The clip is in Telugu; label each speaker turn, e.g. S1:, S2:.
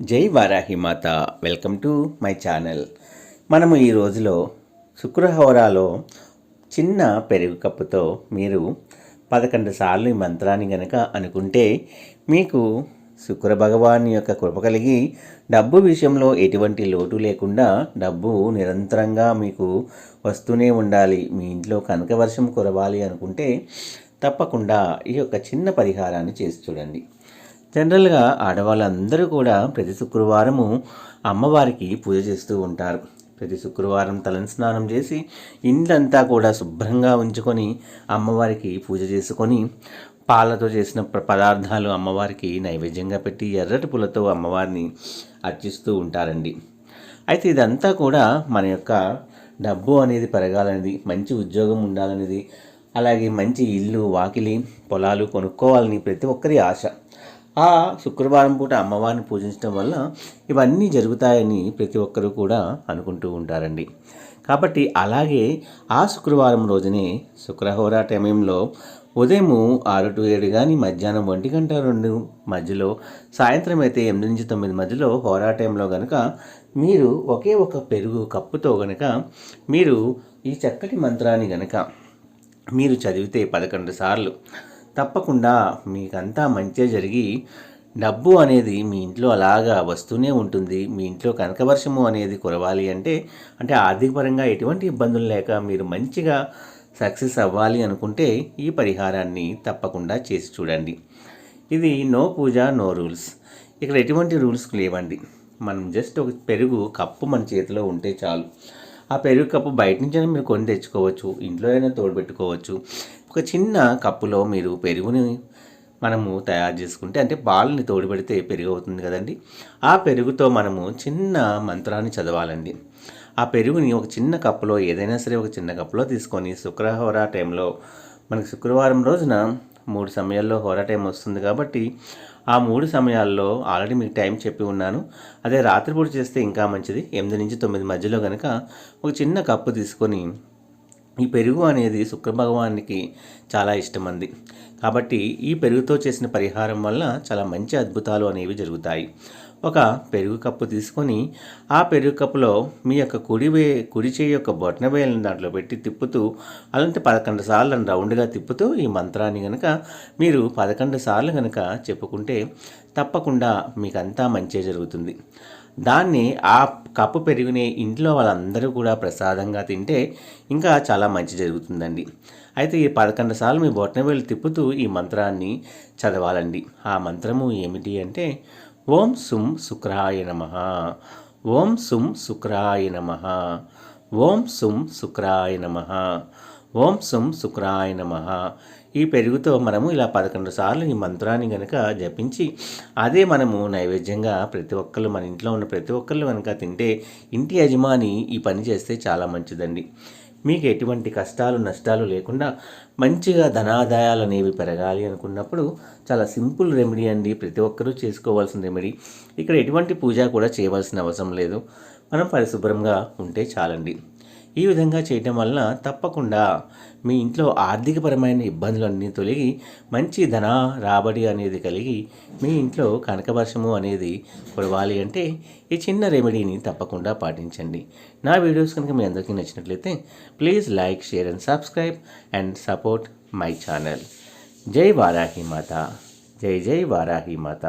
S1: జై వారాహి మాత. Welcome to my channel. మనము ఈ రోజులో శుక్రహోరాలో చిన్న పెరుగు కప్పుతో మీరు పదకొండు సార్లు ఈ మంత్రాన్ని గనక అనుకుంటే మీకు శుక్ర భగవాన్ యొక్క కృప కలిగి డబ్బు విషయంలో ఎటువంటి లోటు లేకుండా డబ్బు నిరంతరంగా మీకు వస్తూనే ఉండాలి. మీ ఇంట్లో కనక వర్షం కురవాలి అనుకుంటే తప్పకుండా ఈ యొక్క చిన్న పరిహారాన్ని చేసి చూడండి. జనరల్గా ఆడవాళ్ళందరూ కూడా ప్రతి శుక్రవారము అమ్మవారికి పూజ చేస్తూ ఉంటారు. ప్రతి శుక్రవారం తలని స్నానం చేసి ఇండ్లంతా కూడా శుభ్రంగా ఉంచుకొని అమ్మవారికి పూజ చేసుకొని పాలతో చేసిన పదార్థాలు అమ్మవారికి నైవేద్యంగా పెట్టి ఎర్రటి పూలతో అమ్మవారిని అర్చిస్తూ ఉంటారండి. అయితే ఇదంతా కూడా మన యొక్క డబ్బు అనేది పెరగాలనేది మంచి ఉద్యోగం ఉండాలనేది అలాగే మంచి ఇల్లు వాకిలి పొలాలు కొనుక్కోవాలని ప్రతి ఒక్కరి ఆశ. ఆ శుక్రవారం పూట అమ్మవారిని పూజించడం వల్ల ఇవన్నీ జరుగుతాయని ప్రతి ఒక్కరూ కూడా అనుకుంటూ ఉంటారండి. కాబట్టి అలాగే ఆ శుక్రవారం రోజునే శుక్రహోరా సమయంలో ఉదయం ఆరు టు ఏడు కానీ మధ్యాహ్నం ఒంటి గంట రెండు మధ్యలో సాయంత్రం అయితే ఎనిమిది నుంచి తొమ్మిది మధ్యలో హోరా టైంలో కనుక మీరు ఒకే ఒక పెరుగు కప్పుతో గనక మీరు ఈ చక్కటి మంత్రాన్ని గనక మీరు చదివితే పదకొండు సార్లు తప్పకుండా మీకంతా మంచి జరిగి డబ్బు అనేది మీ ఇంట్లో అలాగా వస్తూనే ఉంటుంది. మీ ఇంట్లో కనకవర్షము అనేది కురవాలి అంటే అంటే ఆర్థికపరంగా ఎటువంటి ఇబ్బందులు లేక మీరు మంచిగా సక్సెస్ అవ్వాలి అనుకుంటే ఈ పరిహారాన్ని తప్పకుండా చేసి చూడండి. ఇది నో పూజ నో రూల్స్. ఇక్కడ ఎటువంటి రూల్స్ లేవండి. మనం జస్ట్ ఒక పెరుగు కప్పు మన చేతిలో ఉంటే చాలు. ఆ పెరుగు కప్పు బయట నుంచైనా మీరు కొని తెచ్చుకోవచ్చు. ఇంట్లో అయినా తోడుపెట్టుకోవచ్చు ఒక చిన్న కప్పులో మీరు పెరుగుని మనము తయారు చేసుకుంటే అంటే పాలని తోడుపెడితే పెరుగు అవుతుంది కదండి. ఆ పెరుగుతో మనము చిన్న మంత్రాన్ని చదవాలండి. ఆ పెరుగుని ఒక చిన్న కప్పులో ఏదైనా సరే ఒక చిన్న కప్పులో తీసుకొని శుక్రహోర టైంలో మనకి శుక్రవారం రోజున మూడు సమయాల్లో హోరా టైం వస్తుంది కాబట్టి ఆ మూడు సమయాల్లో ఆల్రెడీ మీకు టైం చెప్పి ఉన్నాను. అదే రాత్రిపూట చేస్తే ఇంకా మంచిది. ఎనిమిది నుంచి తొమ్మిది మధ్యలో కనుక ఒక చిన్న కప్పు తీసుకొని ఈ పెరుగు అనేది శుక్ర భగవానికి చాలా ఇష్టమంది. కాబట్టి ఈ పెరుగుతో చేసిన పరిహారం వల్ల చాలా మంచి అద్భుతాలు అనేవి జరుగుతాయి. ఒక పెరుగు కప్పు తీసుకొని ఆ పెరుగు కప్పులో మీ యొక్క కుడి వే కుడి చేయి యొక్క బొటనవేలను దాంట్లో పెట్టి తిప్పుతూ అలాంటి పదకొండు సార్లు రౌండ్గా తిప్పుతూ ఈ మంత్రాన్ని కనుక మీరు పదకొండు సార్లు కనుక చెప్పుకుంటే తప్పకుండా మీకంతా మంచి జరుగుతుంది. దాన్ని ఆ కప్పు పెరుగుని ఇంట్లో వాళ్ళందరూ కూడా ప్రసాదంగా తింటే ఇంకా చాలా మంచి జరుగుతుందండి. అయితే ఈ పదకొండు సార్లు మీ బొట్టనవేలు తిప్పుతూ ఈ మంత్రాన్ని చదవాలండి. ఆ మంత్రము ఏమిటి అంటే ఓం సుం శుక్రాయ నమ ఓం సుం శుక్రాయ నమ ఓం సుం శుక్రాయ నమ ఓం సుం శుక్రాయ నమ. ఈ పెరుగుతో మనము ఇలా పదకొండు సార్లు ఈ మంత్రాన్ని కనుక జపించి అదే మనము నైవేద్యంగా ప్రతి ఒక్కళ్ళు మన ఇంట్లో ఉన్న ప్రతి ఒక్కళ్ళు కనుక తింటే ఇంటి యజమాని ఈ పని చేస్తే చాలా మంచిదండి. మీకు ఎటువంటి కష్టాలు నష్టాలు లేకుండా మంచిగా ధనాదాయాలు అనేవి పెరగాలి అనుకున్నప్పుడు చాలా సింపుల్ రెమెడీ అండి. ప్రతి ఒక్కరూ చేసుకోవాల్సిన రెమెడీ. ఇక్కడ ఎటువంటి పూజ కూడా చేయవలసిన అవసరం లేదు. మనం పరిశుభ్రంగా ఉంటే చాలండి. ఈ విధంగా చేయటం వలన తప్పకుండా మీ ఇంట్లో ఆర్థికపరమైన ఇబ్బందులన్నీ తొలగి మంచి ధన రాబడి అనేది కలిగి మీ ఇంట్లో కనకవర్షము అనేది కురవాలి అంటే ఈ చిన్న రెమెడీని తప్పకుండా పాటించండి. నా వీడియోస్ కనుక మీ అందరికీ నచ్చినట్లయితే please like share and subscribe and support my channel. జై వారాహి మాత. జై జై వారాహి మాత.